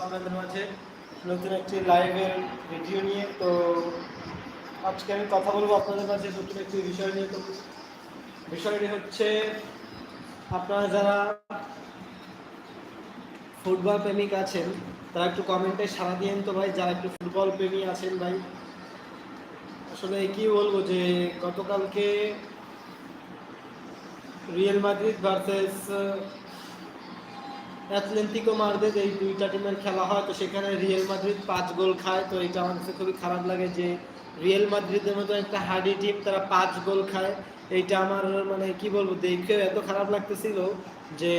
আপনাদের মাঝে নতুন একটি লাইভের ভিডিও নিয়ে। তো আজকে আমি কথা বলব আপনাদের মাঝে নতুন একটি বিষয় নিয়ে। তো বিষয়টি হচ্ছে, আপনারা যারা ফুটবল প্রেমিক আছেন, তারা একটু কমেন্টে সাড়া দিয়েন তো ভাই, যারা একটু ফুটবল প্রেমী আছেন ভাই। আসলে কি বলব যে, গতকালকে Real Madrid versus Atletico Madrid এই দুইটা টিমের খেলা হয়। তো সেখানে রিয়েল মাদ্রিদ পাঁচ গোল খায়। তো এটা আমার কাছে খুবই খারাপ লাগে যে রিয়েল মাদ্রিদের মতো একটা হার্ডি টিম তারা পাঁচ গোল খায়। এইটা আমার মানে কি বলব, দেখে এত খারাপ লাগতেছিল যে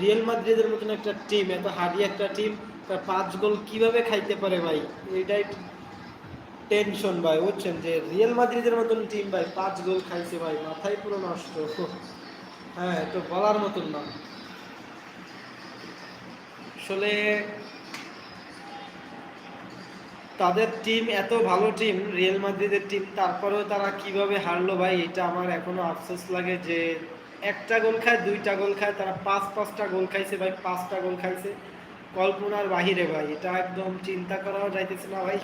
রিয়েল মাদ্রিদের মতন একটা টিম এত হার্ডি একটা টিম তার পাঁচ গোল কীভাবে খাইতে পারে ভাই? এটাই টেনশন ভাই, বুঝছেন? যে রিয়েল মাদ্রিদের মতন টিম ভাই পাঁচ গোল খাইছে ভাই, মাথায় পুরো নষ্ট। হ্যাঁ তো বলার মতন না। আসলে তাদের টিম এত ভালো টিম রিয়েল মাদ্রিদের টিম তারপরেও তারা কীভাবে হারলো ভাই, এটা আমার এখনও আফসোস লাগে যে একটা গোল খায়, দুইটা গোল খায়, তারা পাঁচ, পাঁচটা গোল খাইছে ভাই, পাঁচটা গোল খাইছে। কল্পনার বাহিরে ভাই, এটা একদম চিন্তা করাও যাইতেছে না ভাই।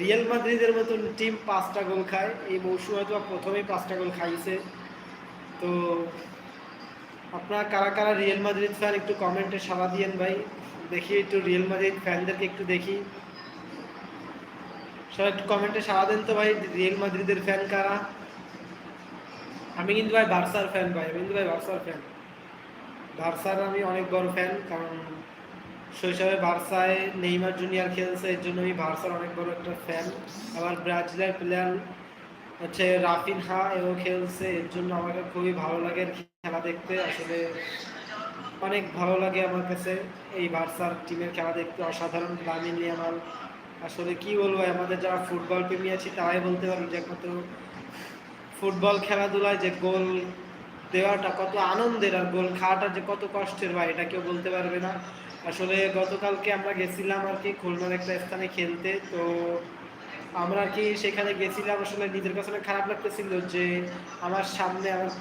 রিয়েল মাদ্রিদের মতন টিম পাঁচটা গোল খায়, এই মৌসুমে হয়তো প্রথমেই পাঁচটা গোল খাইছে। তো আপনারা কারা কারা রিয়েল মাদ্রিদ ফ্যান একটু কমেন্টে সাড়া দিয়েন ভাই। দেখি একটু রিয়েল মাদ্রিদ ফ্যানদেরকে একটু দেখি। সবাই একটু কমেন্টে সাড়া দেন তো ভাই রিয়েল মাদ্রিদের ফ্যান কারা? আমি কিন্তু ভাই বার্সার ফ্যান ভাই, আমি কিন্তু ভাই বার্সার ফ্যান বার্সার আমি অনেক বড় ফ্যান কারণ শৈশবে বার্সায় নেইমার জুনিয়র খেলছে, এর জন্য আমি বার্সার অনেক বড় একটা ফ্যান আবার ব্রাজিলের প্লেয়ার হচ্ছে রাফিনহা এও খেলছে, এর জন্য আমাকে খুবই ভালো লাগে খেলা দেখতে। আসলে অনেক ভালো লাগে আমার কাছে এই বার্সার টিমের খেলা দেখতে, অসাধারণ লামিন আমার আসলে কি বলব আমাদের যারা ফুটবল প্রেমী আছি তারাই বলতে পারব যে কত ফুটবল খেলাধুলায় যে গোল দেওয়াটা, কত আনন্দের আর গোল খাওয়াটা যে কত কষ্টের ভাই, এটা কেউ বলতে পারবে না। আসলে গতকালকে আমরা গেছিলাম আর কি খুলনার একটা স্থানে খেলতে, তো আমরা কি সেখানে গেছিলাম আসলে নিজের কাছে খারাপ লাগতেছিল যে আমার সামনে আমার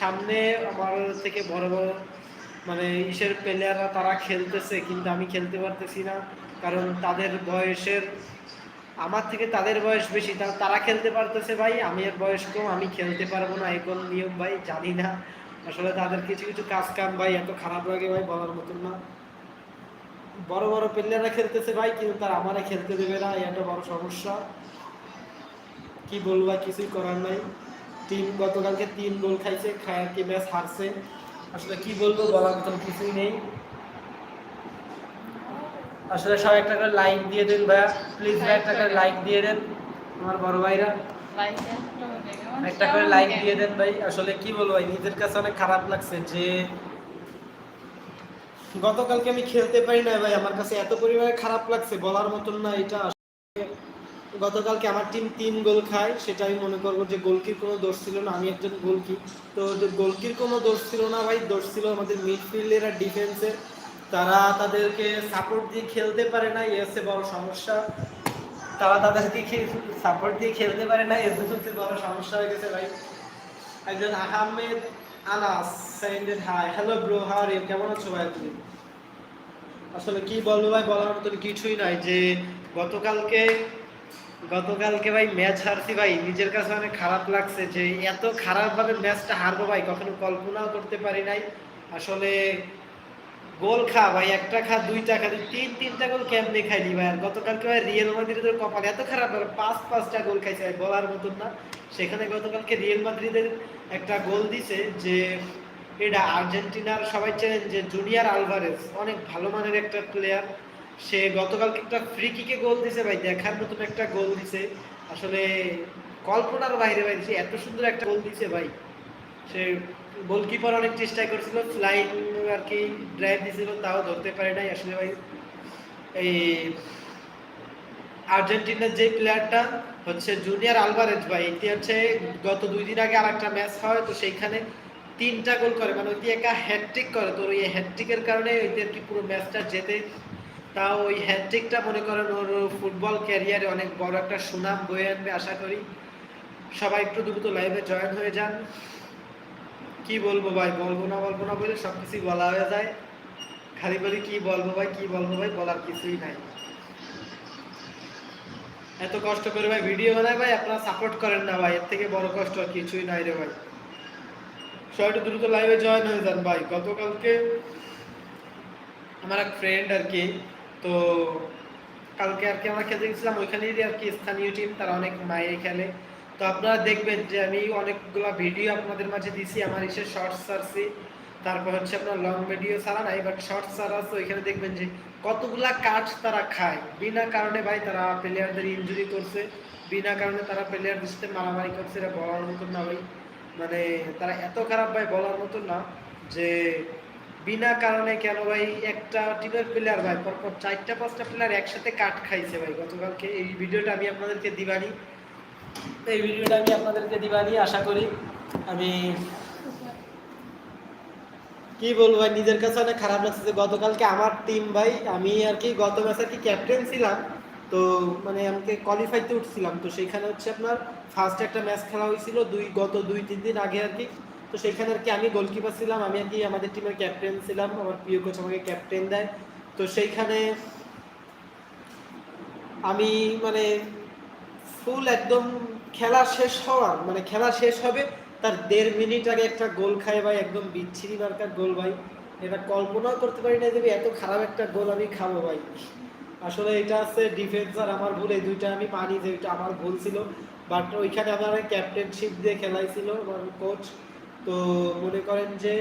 সামনে আমার থেকে বড় বড় মানে ইসের প্লেয়াররা তারা খেলতেছে, কিন্তু আমি খেলতে পারতেছি না। কারণ তাদের বয়সের, আমার থেকে তাদের বয়স বেশি তারা খেলতে পারতেছে ভাই, আমি এর বয়স কম, আমি খেলতে পারব না, এই কোন নিয়ম ভাই? জানি না। আসলে তাদের কিছু কিছু কাজ কাম ভাই, এত খারাপ লাগে ভাই বলার মতন না। বড় বড় প্লেয়াররা খেলতেছে ভাই কিন্তু তারা আমারে খেলতে দেবে না এটা বড় সমস্যা। কি বলব কিছুই করার নাই। টিম গতকালকে তিন গোল খাইছে খায় কি ম্যাচ হারছে। আসলে কি বলব বলার মতন কিছুই নেই। আসলে সবাই একটা করে লাইক দিয়ে দেন ভাইয়া। প্লিজ ভাই একটা করে লাইক দিয়ে দেন আমার বড় ভাইরা। একটা করে লাইক দিয়ে দেন ভাই। আসলে কি বলব ভাই নিজের কাছে অনেক খারাপ লাগছে যে গতকালকে আমি খেলতে পারি না ভাই, আমার কাছে এত পরিমাণে খারাপ লাগছে, বলার মতন না, এটা গতকালকে আমার টিম তিন গোল খায়, সেটা আমি মনে করব যে গোলকির কোনো দোষ ছিল না, আমি একজন গোলকি। তো গোলকির কোনো দোষ ছিল না ভাই, দোষ ছিল আমাদের মিডফিল্ডের আর ডিফেন্সের তারা তাদেরকে সাপোর্ট দিয়ে খেলতে পারে না এসে বড় সমস্যা। তারা তাদেরকে সাপোর্ট দিয়ে খেলতে পারে না হচ্ছে বড় সমস্যা হয়ে গেছে ভাই। একজন Ahmed Anas sended hi. Hello bro হার কেমন আছো ভাই তুমি? আসলে কি বলব ভাই, বলার মতন কিছুই নাই যে গতকালকে গতকালকে ভাই ম্যাচ হারছি ভাই। নিজের কাছে অনেক খারাপ লাগছে যে এত খারাপভাবে ম্যাচটা হারবো ভাই, কখনো কল্পনাও করতে পারি নাই। আসলে গোল খা ভাই, একটা খা, দুইটা খা তিন, তিনটা গোল কেমনে খাইলি ভাই? আর গতকালকে ভাই রিয়েল মাদ্রিদের কপাল এত খারাপ, ভাই, পাঁচ, পাঁচটা গোল খাইছে ভাই, বলার মতন না। সেখানে গতকালকে রিয়েল মাদ্রিদের একটা গোল দিছে যে, এটা আর্জেন্টিনার সবাই চেনেন যে জুনিয়র আলভারেজ অনেক ভালো মানের একটা প্লেয়ার সে গতকালকে একটা ফ্রি কিকে গোল দিছে ভাই, দেখার মতন একটা গোল দিছে। আসলে কল্পনার বাইরে ভাই এত সুন্দর একটা গোল দিছে ভাই। সে গোলকিপার অনেক চেষ্টা করছিল ফ্লাইং আর কি ড্রাইভ দিছিল, তাও ধরতে পারে নাই। আসলে ভাই, এই আর্জেন্টিনার যে প্লেয়ারটা হচ্ছে জুনিয়র আলভারেজ ভাই এটি হচ্ছে গত দুই দিন আগে আর একটা ম্যাচ হয়, তো সেইখানে তিনটা গোল করে। মানে ওই একা হ্যাটট্রিক করে তো ওই হ্যাটট্রিকের কারণে ওইতে আর কি পুরো ম্যাচটা জেতে, তাও ওই হ্যাটট্রিকটা মনে করেন ওর ফুটবল ক্যারিয়ারে অনেক বড় একটা সুনাম বয়ে আনবে, আশা করি। সবাই একটু দ্রুত লাইভে জয়েন হয়ে যান। কি বলব ভাই? বলব না বলব না বলে সব কিছুই বলা হয়ে যায়। খালি বলি কি বলব ভাই, কি বলব ভাই বলার কিছুই নাই। এত কষ্ট করে ভাই ভিডিও বানায় ভাই, আপনারা সাপোর্ট করেন না ভাই। এর থেকে বড় কষ্ট আর কিছুই নাই রে ভাই। সবাই দ্রুত লাইভে জয়েন হয়ে যান ভাই। গতকালকে আমার এক ফ্রেন্ড আর কি, তো কালকে আর কি আমরা খেলতে গেছিলাম, ওইখানেই আর কি স্থানীয় টিম তারা অনেক মায়ে খেলে। তো আপনারা দেখবেন যে আমি অনেকগুলা ভিডিও আপনাদের মাঝে দিছি, আমার এসে শর্টস ছাড়ছি। তারপর হচ্ছে আপনার লং ভিডিও ছাড়া নাই বাট শর্টস ছাড়া আছে ওইখানে দেখবেন যে কতগুলা কাঠ তারা খায়। বিনা কারণে ভাই তারা প্লেয়ারদের ইঞ্জুরি করছে, বিনা কারণে তারা প্লেয়ারদের সাথে মারামারি করছে এটা বলার মতন না ভাই। মানে তারা এত খারাপ ভাই বলার মতন না যে বিনা কারণে কেন ভাই একটা টিমের প্লেয়ার ভাই, পরপর চারটা, পাঁচটা প্লেয়ার একসাথে কাট খাইছে ভাই। গতকালকে এই ভিডিওটা আমি আপনাদেরকে দিবানি। এই ভিডিওটা আমি আপনাদেরকে দিবানি আশা করি আমি কি বলব ভাই, নিজের কাছে অনেক খারাপ লাগছে যে গতকালকে আমার টিম ভাই, আমি আর কি গত ম্যাচে কি ক্যাপ্টেন ছিলাম, তো মানে আমাকে কোয়ালিফাইতে উঠছিলাম। তো সেখানে হচ্ছে আপনার ফার্স্ট একটা ম্যাচ খেলা হয়েছিল দুই, গত দুই, তিন দিন আগে আর কি। তো সেখানে আর কি আমি গোলকিপার ছিলাম, আমি আর কি আমাদের টিমের ক্যাপ্টেন ছিলাম, আমার প্রিয় কোচ আমাকে ক্যাপ্টেন দেয়। তো সেইখানে আমি মানে ফুল একদম খেলা শেষ হওয়ার মানে খেলা শেষ হবে, তার দেড় মিনিট আগে একটা গোল খায় ভাই, একদম বিচ্ছিরি মার্কার গোল ভাই। এটা কল্পনাও করতে পারি না যে এত খারাপ একটা গোল আমি খাব ভাই। আসলে এটা আছে ডিফেন্স আর আমার ভুল, এই দুইটা আমি মানি যে এটা আমার ভুল ছিল। বাট ওইখানে আমার ক্যাপ্টেনশিপ দিয়ে খেলাইছিল আমার কোচ তো মনে করেন যে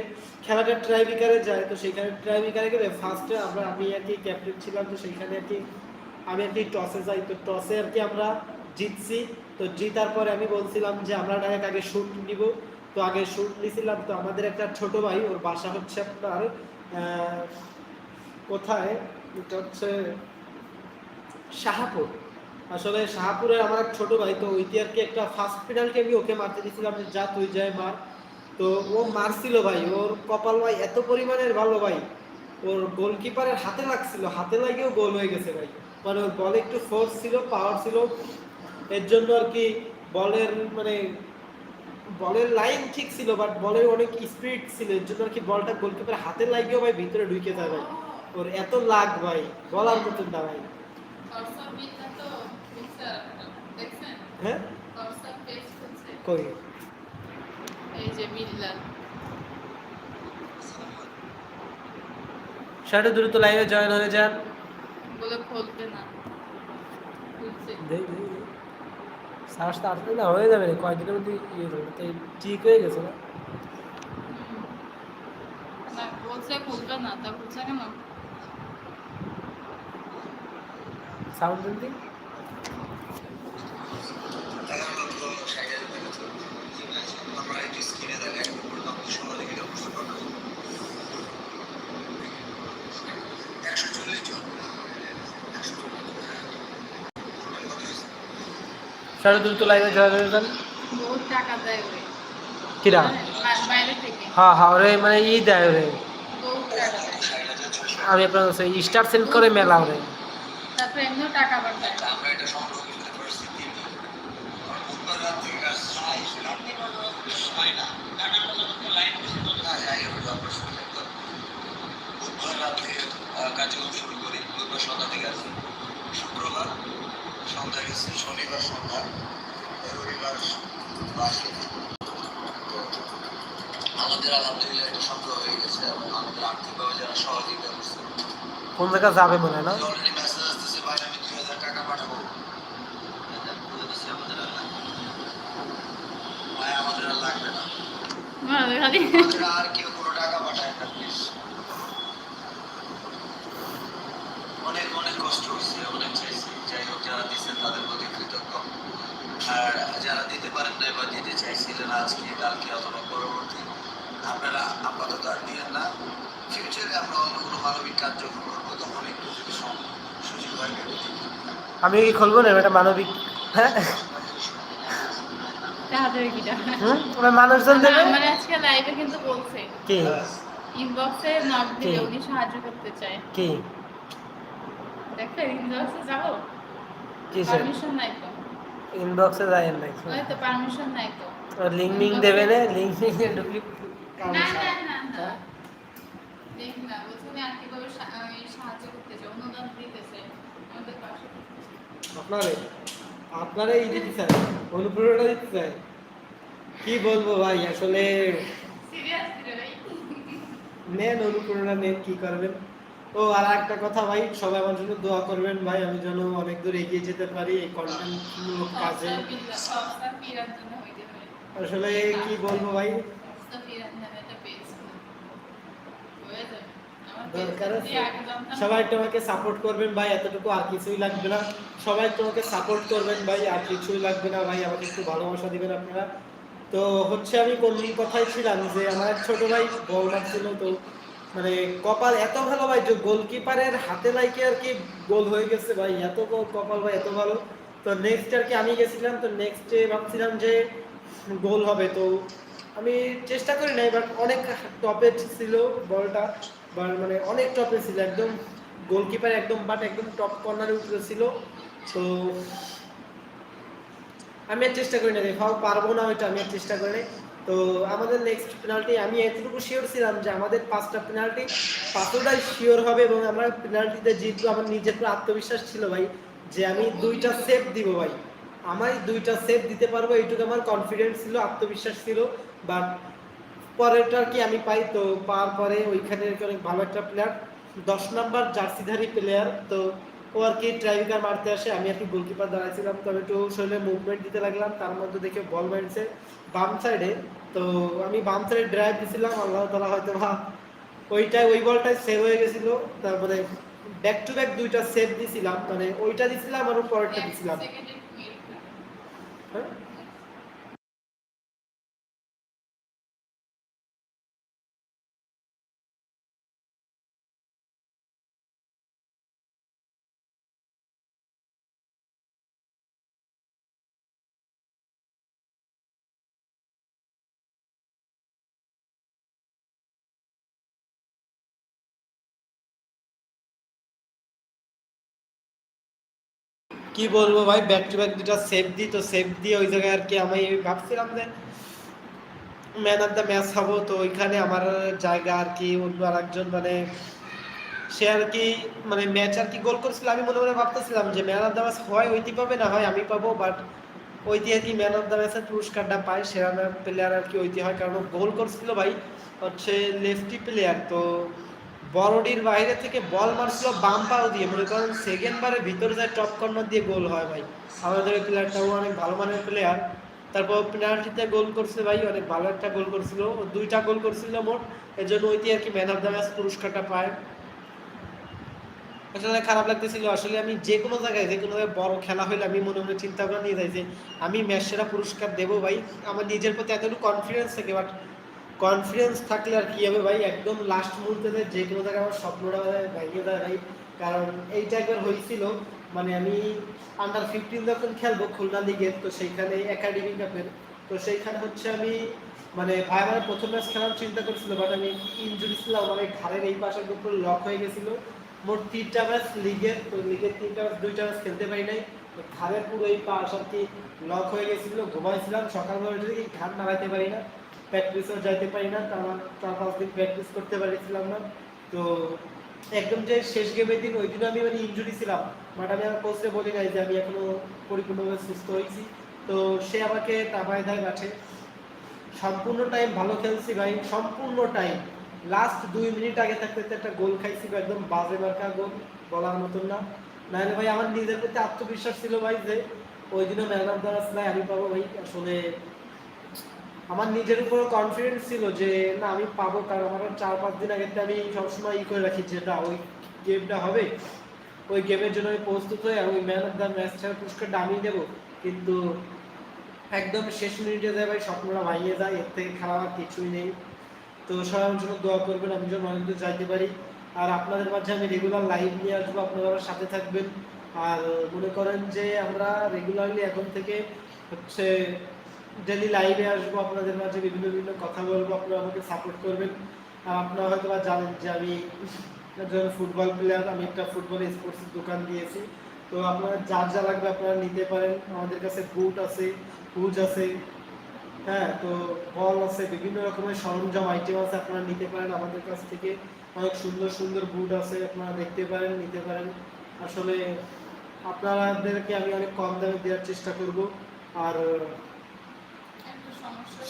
খেলাটা ট্রাইবিকারে যায়, তো সেখানে ট্রাইবিকারে গেলে ফার্স্টে আমরা আমি আর কি ক্যাপ্টেন ছিলাম, তো সেইখানে আর কি, আমি আর কি টসে যাই। তো টসে আর কি আমরা জিতছি। তো জিতার পরে আমি বলছিলাম যে আমরা ডাইরেক্ট আগে শুট নিব। তো আগে শুট নিছিলাম, তো আমাদের একটা ছোট ভাই, ওর বাসা হচ্ছে আপনার কোথায়? এটা হচ্ছে শাহাপুর। আসলে শাহাপুরের আমার এক ছোট ভাই, তো আর একটা ফার্স্ট পেনাল্টি আমি ওকে মারতে দিয়েছিলাম, যে যা তুই যায় মার। তো ও মারছিল ভাই, ওর কপাল ভাই এত পরিমাণের ভালো ভাই। ওর গোলকিপারের হাতে লাগছিল, হাতে লাগেও গোল হয়ে গেছে ভাই। মানে ওর বলে একটু ফোর্স ছিল পাওয়ার ছিল। এর জন্য আর কি বলের মানে বলের লাইন ঠিক ছিল বাট বলের অনেক স্পিড ছিল এর জন্য আর কি বলটা গোলকিপার হাতে লাগেও ভাই ভিতরে ঢুকে যায় ভাই। ওর এত লাগ ভাই বলার মতন না ভাই। হ্যাঁ? কই? এই যে দ্রুত লাইভে জয়েন হয়ে যান। বলে খুলবে না। খুলছে। শ্বাস তো আসলে না হয়ে যাবে রে কয়েকদিনের মধ্যে ইয়ে করবে তাই ঠিক হয়ে গেছে না? হুম। না বলছে খুলবে না তা খুলছে সাউন্ড দিন আমরা একটু স্ক্রিনে দেখাই সোনালিকে অবস্থা করা একশো চল্লিশ জন একশো সেটা দ্রুত লাইভে জয়েন হয়ে যান বহুত টাকা দেয় ওরে। কিরা? বা- বাইরে থেকে। হ্যাঁ হ্যাঁ ওরে মানে ই দেয় ওরে। টাকা আমি আপনার স্টার সেন্ড করে মেলা ওরে। তারপরে এমনিও টাকা পাঠায় আমরা এটা সংগ্রহ করতে পারছি তিন আর বুধবার রাত থেকে কাজ হয় না না যাই হোক আপনার শুনলে তো বুধবার রাত থেকে আহ, কার্যক্রম শুরু করি বুধবার সন্ধ্যা থেকে আসি শুক্রবার সন্ধ্যা গেছি শনিবার সন্ধ্যা রবিবার বাসে আমাদের আলহামদুলিল্লাহ এটা সংগ্রহ হয়ে গেছে এবং আমাদের আর্থিকভাবে যারা সহযোগিতা করছে। কোন জায়গা যাবে মনে না? অলরেডি মেসেজ আসতেছে ভাই আমি দুই হাজার টাকা পাঠাবো। বলে আমাদের আর লাগবে না। ভাই আমাদের আর লাগবে না আর কেউ কোনো টাকা পাঠায় না প্লিজ অনেক অনেক কষ্ট হচ্ছে অনেক চাইছি। যাই হোক যারা দিচ্ছেন তাদের প্রতি কৃতজ্ঞ আর যারা দিতে পারেন না বা দিতে চাইছিলেন আজকে কালকে অথবা পরবর্তী আপনারা আপাতত আর দিয়েন না। ফিউচারে আমরা অন্য কোনো মানবিক যখন করব তখন একটু যদি সুযোগ হয় আমি কি খুলবো না? এটা মানবিক। হ্যাঁ? মানুষজন দেবে? আমার আজকে লাইভে কিন্তু বলছে। কি? ইনবক্সে নক দিলে উনি সাহায্য করতে চায়। কি? দেখো ইনবক্সে যাব কি পারমিশন নাই তো। ইনবক্সে যায় না ওই তো পারমিশন নাই তো। লিঙ্ক মিং দেবে না? লিঙ্ক ঢুকলি না না না না দেখ না তুমি এই সাহায্য অনুদান দিতে চাই আমাদের পাশে। আপনারে আপনারা এই দিতে চাই অনুপ্রেরণা দিতে চাই কি বলব ভাই আসলে সিরিয়াস নেন অনুপ্রেরণা নেন কি করবেন? ও, আর একটা কথা ভাই, সবাই আমার জন্য দোয়া করবেন ভাই, আমি যেন অনেক দূর এগিয়ে যেতে পারি এই কন্টেন্ট কাজে। আসলে কি বলব ভাই? দরকার সবাই তোমাকে সাপোর্ট করবেন ভাই, এতটুকু আর কিছুই লাগবে না। সবাই তোমাকে সাপোর্ট করবেন ভাই, আর কিছুই লাগবে না ভাই, আমাকে একটু ভালোবাসা দিবেন আপনারা। তো হচ্ছে আমি কোন কথাই ছিলাম যে আমার ছোট ভাই বল ছিল, তো মানে কপাল এত ভালো ভাই, যে গোলকিপারের হাতে লাইকে আর কি গোল হয়ে গেছে ভাই, এত কপাল ভাই, এত ভালো। তো নেক্সট আর কি আমি গেছিলাম, তো নেক্সটে ভাবছিলাম যে গোল হবে। তো আমি চেষ্টা করি নাই বাট অনেক টপে ছিল বলটা বা মানে অনেক টপে ছিল। একদম গোলকিপার একদম বাট একদম টপ কর্নারে উঠে ছিল। তো আমি আর চেষ্টা করি না ফাউ পারব না ওইটা আমি আর চেষ্টা করি নাই। তো আমাদের নেক্সট পেনাল্টি আমি এতটুকু শিওর ছিলাম যে আমাদের পাঁচটা পেনাল্টি পাঁচটাই শিওর হবে এবং আমরা পেনাল্টিতে জিতবো। আমার নিজের পুরো আত্মবিশ্বাস ছিল ভাই, যে আমি দুইটা সেভ দিব ভাই। আমার দুইটা সেভ দিতে পারব, এইটুকু আমার কনফিডেন্স ছিল, আত্মবিশ্বাস ছিল। বাট পরেরটা কি আমি পাই? তো পাওয়ার পরে ওইখানে অনেক ভালো একটা প্লেয়ার দশ নাম্বার জার্সিধারী প্লেয়ার তো ও আর কি ট্রাইভিকার মারতে আসে আমি আর কি গোলকিপার দাঁড়াইছিলাম তো আমি একটু শরীরে মুভমেন্ট দিতে লাগলাম তার মধ্যে দেখে বল মারছে বাম সাইডে তো আমি বাম সাইডে ড্রাইভ দিছিলাম আল্লাহ তালা হয়তো বা ওইটাই ওই বলটাই সেভ হয়ে গেছিল। তারপরে ব্যাক টু ব্যাক দুইটা সেভ দিছিলাম মানে ওইটা দিছিলাম আর পরেরটা দিছিলাম। হ্যাঁ? কি বলব ভাই? ব্যাক টু ব্যাক দুটা সেভ দিই, তো সেভ দিয়ে ওই জায়গায় আর কি আমি ভাবছিলাম যে ম্যান অফ দ্য ম্যাচ হব, তো ওইখানে আমার জায়গা আর কি অন্য আর একজন মানে সে আর কি মানে ম্যাচ আর কি গোল করছিল। আমি মনে মনে ভাবতেছিলাম যে ম্যান অফ দ্য ম্যাচ হয়, ওইটি পাবে, না হয় আমি পাবো বাট ওইটি আর কি ম্যান অফ দ্য ম্যাচের পুরস্কারটা পায় সেরা প্লেয়ার আর কি ওইটি হয়, কারণ গোল করছিল ভাই, হচ্ছে লেফটি প্লেয়ার তো বড়ডির বাইরে থেকে বল মারছিল বাম পাও দিয়ে। মনে করেন সেকেন্ড বারের ভিতরে যায় টপ কর্নার দিয়ে গোল হয় ভাই। আমাদের প্লেয়ারটাও অনেক ভালো মানের প্লেয়ার তারপর পেনাল্টিতে গোল করছে ভাই, অনেক ভালো একটা গোল করছিল। দুইটা গোল করছিল মোট। এর জন্য ওইটি আর কি ম্যান অফ দ্য ম্যাচ পুরস্কারটা পায়। আসলে খারাপ লাগতেছিল, আসলে আমি যে কোনো জায়গায়, যে কোনো জায়গায় বড় খেলা হইলে আমি মনে মনে চিন্তা ভাবনা নিয়ে যাই যে আমি ম্যাচ সেরা পুরস্কার দেবো ভাই। আমার নিজের প্রতি এতটুকু কনফিডেন্স থাকে বাট কনফিডেন্স থাকলে আর কি হবে ভাই? একদম লাস্ট মুহূর্তে যে কোনো জায়গায় আমার স্বপ্নটা ভেঙে যায় ভাই। কারণ এইটা একবার হয়েছিল মানে আমি আন্ডার ফিফটিন যখন খেলব খুলনা লিগের তো সেইখানে একাডেমি কাপের তো সেইখানে হচ্ছে আমি মানে ভাই আমার প্রথম ম্যাচ খেলার চিন্তা করছিল বাট আমি ইঞ্জুরি ছিলাম আমার ঘাড়ের এই পাশের উপর লক হয়ে গেছিল। মোট তিনটা ম্যাচ লিগের তো লিগের তিনটা ম্যাচ দুইটা ম্যাচ খেলতে পারি নাই। তো ঘাড়ের পুরো এই পাশ আর কি লক হয়ে গেছিল, ঘুমাইছিলাম, সকালবেলা দেখি ঘাড় নাড়াইতে পারি না। প্র্যাকটিসও যাইতে পারি না, তার চার পাঁচ দিন প্র্যাকটিস করতে পারছিলাম না। তো একদম যে শেষ গেমের দিন, ওই দিন আমি মানে ইনজুরি ছিলাম। বাট আমি আমার কোচকে বলি নাই যে আমি এখনও পরিপূর্ণভাবে সুস্থ হয়েছি। তো সে আমাকে তামায় দেয় মাঠে। সম্পূর্ণ টাইম ভালো খেলছি ভাই, সম্পূর্ণ টাইম লাস্ট দুই মিনিট আগে থাকতে একটা গোল খাইছি একদম বাজে মার্কা গোল বলার মতন না। নাহলে ভাই আমার নিজের প্রতি আত্মবিশ্বাস ছিল ভাই যে ওই দিনও ম্যান অফ দ্য আমি পাবো ভাই। আসলে আমার নিজের উপর কনফিডেন্স ছিল যে, না, আমি পাবো। কারণ আমার চার পাঁচ দিন আগে আমি সবসময় ই করে রাখি যে, না, ওই গেমটা হবে। ওই গেমের জন্য আমি প্রস্তুত হয়ে ওই ম্যান অফ দ্য ম্যাচ ছাড়া পুরস্কারটা আমি দেবো। কিন্তু একদম শেষ মিনিটে যায় ভাই, স্বপ্নটা ভাঙিয়ে যায়, এর থেকে খারাপ আর কিছুই নেই। তো সবাই আমার জন্য দোয়া করবেন, আমি যেন অনেক দূর যাইতে পারি। আর আপনাদের মাঝে আমি রেগুলার লাইভ নিয়ে আসব, আপনারা সাথে থাকবেন। আর মনে করেন যে, আমরা রেগুলারলি এখন থেকে হচ্ছে ডেলি লাইভে আসব, আপনাদের মাঝে বিভিন্ন বিভিন্ন কথা বলব, আপনারা আমাকে সাপোর্ট করবেন। আর আপনারা হয়তো বা জানেন যে আমি একজন ফুটবল প্লেয়ার আমি একটা ফুটবল স্পোর্টসের দোকান দিয়েছি। তো আপনারা যার যা লাগবে আপনারা নিতে পারেন। আমাদের কাছে বুট আছে হুজ আছে হ্যাঁ তো বল আছে, বিভিন্ন রকমের সরঞ্জাম আইটেম আছে, আপনারা নিতে পারেন আমাদের কাছ থেকে। অনেক সুন্দর সুন্দর বুট আছে, আপনারা দেখতে পারেন, নিতে পারেন। আসলে আপনাদেরকে আমি অনেক কম দামে দেওয়ার চেষ্টা করব। আর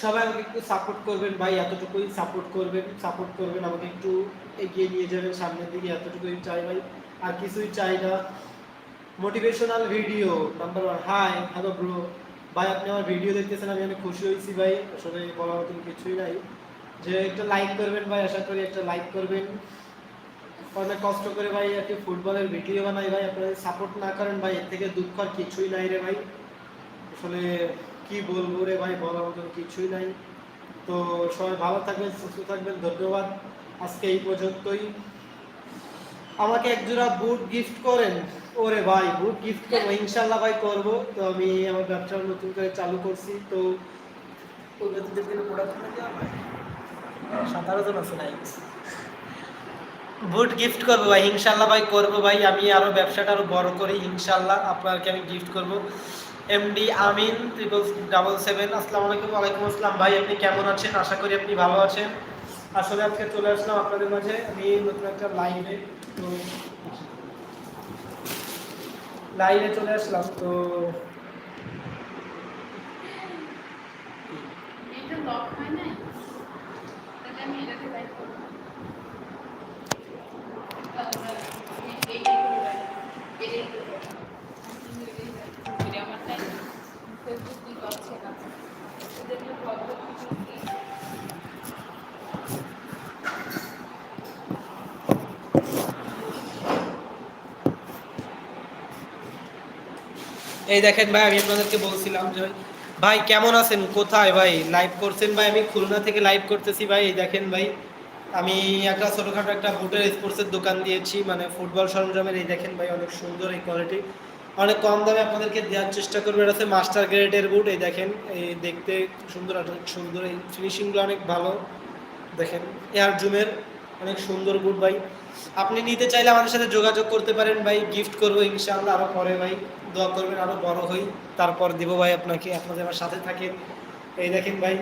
সবাই আমাকে একটু সাপোর্ট করবেন, ভাই, এতটুকুই সাপোর্ট করবেন সাপোর্ট করবেন, আমাকে একটু এগিয়ে নিয়ে যাবেন সামনের দিকে, এতটুকুই চাই ভাই। আর কিছুই চাই না। Motivational video number one hi hello bro ভাই, আপনি আমার ভিডিও দেখতেছেন, আমি অনেক খুশি হয়েছি ভাই। আসলে বলার মতন কিছুই নাই। যে একটা লাইক করবেন ভাই, আশা করি একটা লাইক করবেন। অনেক কষ্ট করে ভাই কি ফুটবলের ভিডিও বানাই ভাই। আপনারা সাপোর্ট না করেন ভাই, এর থেকে দুঃখ আর কিছুই নাই রে ভাই। আসলে কি বলব রে ভাই, বলার মতন কিছুই নাই। তো সবাই ভালো থাকবেন, সুস্থ থাকবেন, ধন্যবাদ। আজকে এই পর্যন্তই। আমাকে এক জোড়া বুট গিফট করেন। ওরে ভাই বুট গিফট করব, ইনশাল্লাহ ভাই করব। তো আমি আমার ব্যবসা নতুন করে চালু করছি। তো জন্য জন আছে নাই। বুট গিফট করব ভাই, ইনশাল্লাহ ভাই করব ভাই। আমি আরও ব্যবসাটা আরও বড় করি, ইনশাল্লাহ আপনাকে আমি গিফট করব। MD Amin triple double seven আসসালামু আলাইকুম, ওয়ালাইকুম আসসালাম। ভাই, আপনি কেমন আছেন? আশা করি আপনি ভালো আছেন। আসলে আজকে চলে আসলাম আপনাদের মাঝে। আমি নতুন একটা লাইভে তো লাইভে চলে আসলাম, তো এটা লক হয় না? তাহলে আমি এটাতে লাইক করব তারপরে এই- এইটাই করে লাইক এটাই করে লাইক ফিরে আমার টাইম ফেসবুক দিকে পাচ্ছে না এদেরকে প্রবলেম কি এই দেখেন ভাই, আমি আপনাদেরকে বলছিলাম যে, ভাই, কেমন আছেন? কোথায় ভাই? লাইভ করছেন ভাই? আমি খুলনা থেকে লাইভ করতেছি ভাই। এই দেখেন ভাই, আমি একটা ছোটোখাটো একটা বুটের স্পোর্টসের দোকান দিয়েছি মানে ফুটবল সরঞ্জামের। এই দেখেন ভাই, অনেক সুন্দর এই কোয়ালিটি অনেক কম দামে আপনাদেরকে দেওয়ার চেষ্টা করব। এটা হচ্ছে মাস্টার গ্রেডের বুট এই দেখেন, এই দেখতে সুন্দর অনেক সুন্দর। এই ফিনিশিংগুলো অনেক ভালো। দেখেন এয়ার জুমের অনেক সুন্দর বুট ভাই আপনি নিতে চাইলে আমাদের সাথে যোগাযোগ করতে পারেন ভাই গিফট করব ইনশাআল্লাহ আরও পরে ভাই। দোয়া করবেন আরও বড় হই, তারপর দিব ভাই আপনাকে আপনাদের আমার সাথে থাকেন। এই দেখেন ভাই।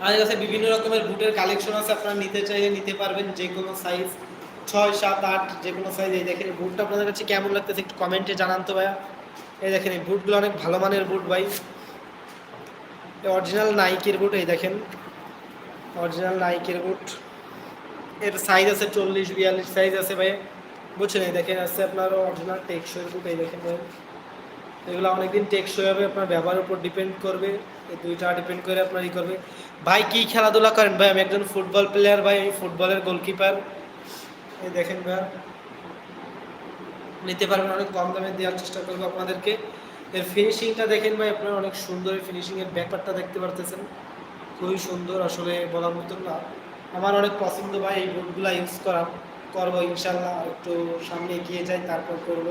আমাদের কাছে বিভিন্ন রকমের বুটের কালেকশন আছে, আপনারা নিতে চাইলে নিতে পারবেন যে কোনো সাইজ ছয়, সাত, আট, যে কোনো সাইজ এই দেখেন বুটটা আপনাদের কাছে কেমন লাগতেছে একটু কমেন্টে জানান তো ভাইয়া। এই দেখেন এই বুটগুলো অনেক ভালো মানের বুট ভাই। অরিজিনাল নাইকের বুট, এই দেখেন। অরিজিনাল নাইকের বুট এর সাইজ আছে চল্লিশ, বিয়াল্লিশ সাইজ আছে ভাই বুঝছেন এই দেখেন, আছে আপনার অরিজিনাল টেকসই বুট এই দেখেন ভাই এগুলো অনেকদিন টেকসই হবে, আপনার ব্যবহারের উপর ডিপেন্ড করবে। এই দুইটা ডিপেন্ড করে আপনার ই করবে। ভাই, কি খেলাধুলা করেন ভাই? আমি একজন ফুটবল প্লেয়ার ভাই, আমি ফুটবলের গোলকিপার এই দেখেন ভাই নিতে পারবেন, অনেক কম দামে দেওয়ার চেষ্টা করব আপনাদেরকে। এর ফিনিশিংটা দেখেন ভাই, আপনারা অনেক সুন্দর ফিনিশিং এর ব্যাপারটা দেখতে পারতেছেন। খুবই সুন্দর আসলে বলার মতন না। আমার অনেক পছন্দ ভাই এই বুটগুলো ইউজ করা। করব ইনশাল্লাহ একটু সামনে এগিয়ে যাই, তারপর করব।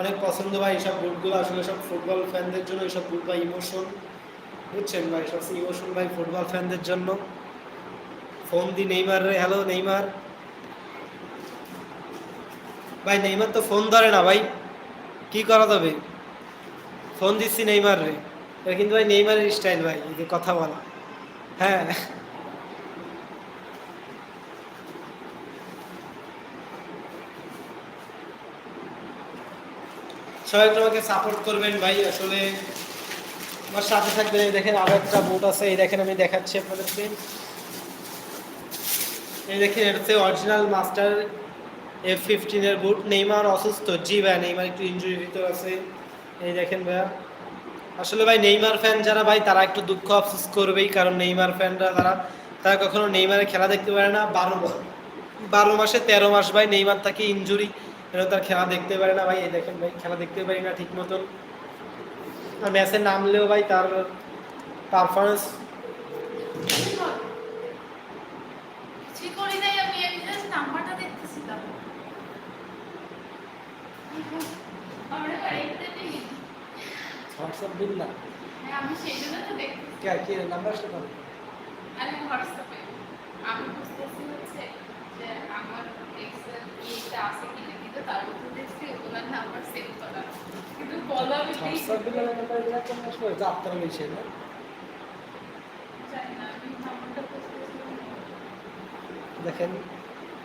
অনেক পছন্দ ভাই এইসব বুটগুলো আসলে সব ফুটবল ফ্যানদের জন্য এইসব বুট ভাই ইমোশন বুঝছেন ভাই? সব ইমোশন ভাই ফুটবল ফ্যানদের জন্য। ফোন দি নেইমার রে হ্যালো নেইমার। ভাই, নেইমার তো ফোন ধরে না ভাই। কি করা যাবে? ফোন দিচ্ছি নেইমার রে। এটা কিন্তু ভাই নেইমারের স্টাইল ভাই, এই যে কথা বলা। হ্যাঁ। সবাই আমাকে সাপোর্ট করবেন ভাই, আসলে আমার সাথে থাকবেন দেখেন আরও একটা বুট আছে, এই দেখেন আমি দেখাচ্ছি আপনাদেরকে। এই দেখেন এটা হচ্ছে অরিজিনাল মাস্টার এফ ফিফটিনের বুট নেইমার অসুস্থ, জি ভাই, নেইমার একটু ইঞ্জুরি ভিতর আছে। এই দেখেন ভাইয়া। আসলে ভাই নেইমার ফ্যান যারা ভাই, তারা একটু দুঃখ আফসোস করবেই, কারণ নেইমার ফ্যানরা তারা তারা কখনো নেইমারের খেলা দেখতে পারে না। বারো বারো মাসে তেরো মাস ভাই, নেইমার থাকে ইনজুরি এরা তার খেলা দেখতে পারে না ভাই। এই দেখেন ভাই, খেলা দেখতে পারি না ঠিক মতন। আর ম্যাচে নামলেও ভাই, তার পারফরমেন্স নাম্বারটা দেখতেছিলাম। হোয়াটসঅ্যাপ দিন না। হ্যাঁ, আমি সেই জন্য তো দেখতেছি কে কি নাম্বার সাথে আমি হোয়াটসঅ্যাপে। আমি বুঝতেছি হচ্ছে যে আমার এক্সেল ইয়েটা আছে কিনা কিন্তু তার উপর দেখছি ওনার নাম্বার সেভ করা। কিন্তু বলো আমি হোয়াটসঅ্যাপ দিলে নাম্বার দিলে কোন আসবে যাত্রা মিশে না জানি না আমি নাম্বারটা দেখেন।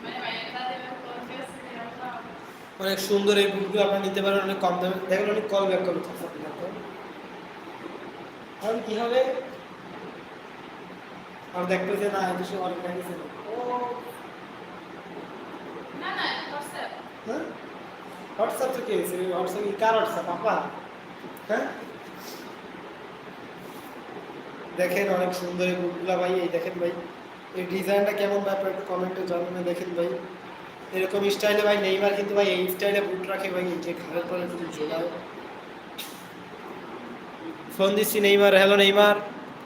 মানে অনেক সুন্দর এই বুকগুলো আপনারা নিতে পারেন অনেক কম দামে। দেখেন অনেক কল ব্যাক করবে এখন কি হবে? আর না অনেক না না হোয়াটসঅ্যাপ হ্যাঁ? হোয়াটসঅ্যাপ তো কি হয়েছে হোয়াটসঅ্যাপ কি? কার হোয়াটসঅ্যাপ আপা হ্যাঁ? দেখেন অনেক সুন্দর বুকগুলা ভাই এই দেখেন ভাই। এই ডিজাইনটা কেমন ভাই আপনারা একটু কমেন্টে জানাবেন দেখেন ভাই। এরকম স্টাইলে ভাই নেইমার কিন্তু ভাই এই স্টাইলে বুট রাখে ভাই এই যে ঘাড়ের পরে কিন্তু ঝোলায় ফোন দিচ্ছি নেইমার, হ্যালো নেইমার,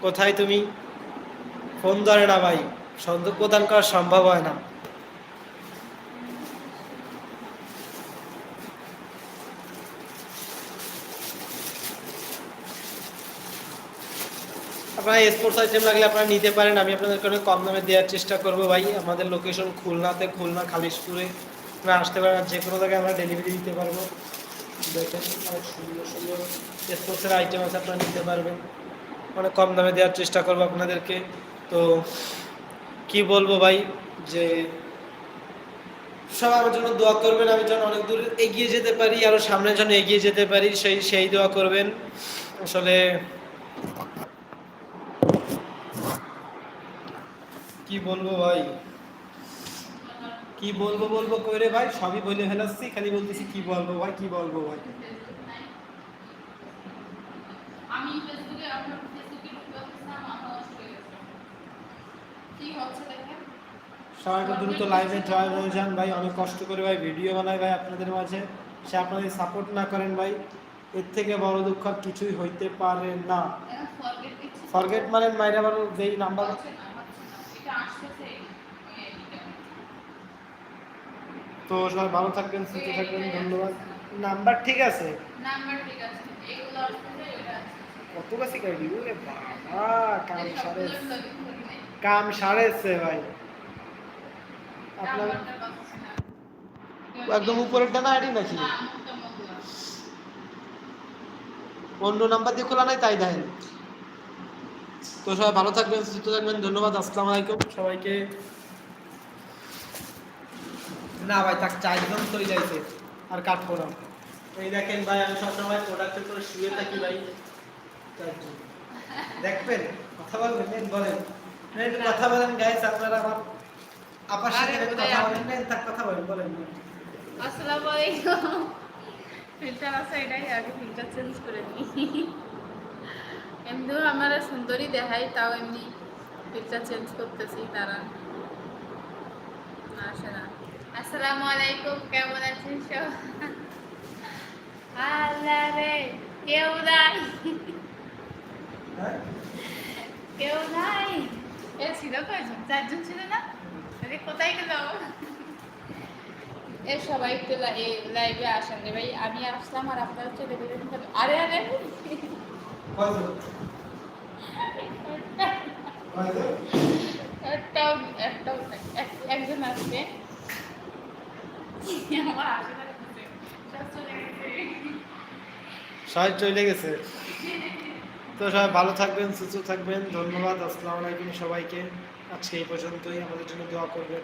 কোথায় তুমি? ফোন ধরে না ভাই সন্দেহ প্রদান করা সম্ভব হয় না। আপনারা স্পোর্টস আইটেম লাগলে আপনারা নিতে পারেন, আমি আপনাদেরকে অনেক কম দামে দেওয়ার চেষ্টা করব ভাই। আমাদের লোকেশন খুলনাতে, খুলনা, খালিশপুরে। আপনারা আসতে পারেন যে কোনো জায়গায় আমরা ডেলিভারি দিতে পারব। দেখেন অনেক সুন্দর সুন্দর স্পোর্টসের আইটেম আছে, আপনারা নিতে পারবেন। অনেক কম দামে দেওয়ার চেষ্টা করব আপনাদেরকে। তো, কি বলব ভাই, যে সব আমার জন্য দোয়া করবেন, আমি যেন অনেক দূর এগিয়ে যেতে পারি, আরও সামনে যেন এগিয়ে যেতে পারি, সেই সেই দোয়া করবেন। আসলে কি বলব ভাই? কি বলব বলব করে ভাই সবই বলে ফেলাচ্ছি খালি বলতেছি কি বলব ভাই কি বলব ভাই আমি ফেসবুকে আপনার ফেসবুকে ঢুকে আসলাম নষ্ট হয়ে গেছে কি হচ্ছে দেখেন সবাই একটু দ্রুত লাইভে জয়েন হয়ে যান ভাই অনেক কষ্ট করে ভাই ভিডিও বানাই ভাই আপনাদের মাঝে সে আপনাদের সাপোর্ট না করেন ভাই এর থেকে বড় দুঃখ আর কিছুই হইতে পারে না ফরগেট মানে মাইরা যেই নাম্বার এটা আসতেছে ওই আইডিটা তো সবাই ভালো থাকবেন সুস্থ থাকবেন ধন্যবাদ। নাম্বার ঠিক আছে? নাম্বার ঠিক আছে। এগুলো আসতেছে ওটা আসতেছে কত কাছে গাড়ি? ওরে বাবা কাম সারে সারেছে ভাই। আপনার একদম উপরেরটা না আইডি নাকি? অন্য নাম্বার দিয়ে খোলা নাই তাই দেখেন তো সবাই ভালো থাকবেন সুস্থ থাকবেন ধন্যবাদ আসসালামু আলাইকুম। সবাইকে না ভাই তাক চারজন তো যাইছে আর কাটবো না এই দেখেন ভাই আমি সবসময় প্রোডাক্টের করে শুয়ে থাকি ভাই। দেখবেন কথা বলবেন বলেন। কথা বলেন গাইস আপনারা আমার আপার সাথে কথা বলেন তাক কথা বলেন বলেন আসসালামু আলাইকুম। ফিল্টার আছে এটাই আগে ফিল্টার চেঞ্জ করে নিই। এমনিও আমার সুন্দরী দেখাই তাও এমনি ফিল্টার চেঞ্জ করতেছি তারা আসে না। আসসালামু আলাইকুম কেমন আছেন সব? আল্লাহ রে কেউ নাই। কেউ নাই। এ ছিল কয়জন? চারজন ছিল না? আরে কোথায় গেল? এ সবাই একটু লাইভে আসেন রে ভাই আমি আসলাম আর আপনারা চলে গেলেন আরে আরে। একটাও একটাও একজন আসবে আমার আসে না লাগছে। সব চলে গেছে। সবাই চলে গেছে। তো সবাই ভালো থাকবেন, সুস্থ থাকবেন। ধন্যবাদ, আসসালামু আলাইকুম সবাইকে। আজকে এই পর্যন্তই। আমাদের জন্য দোয়া করবেন।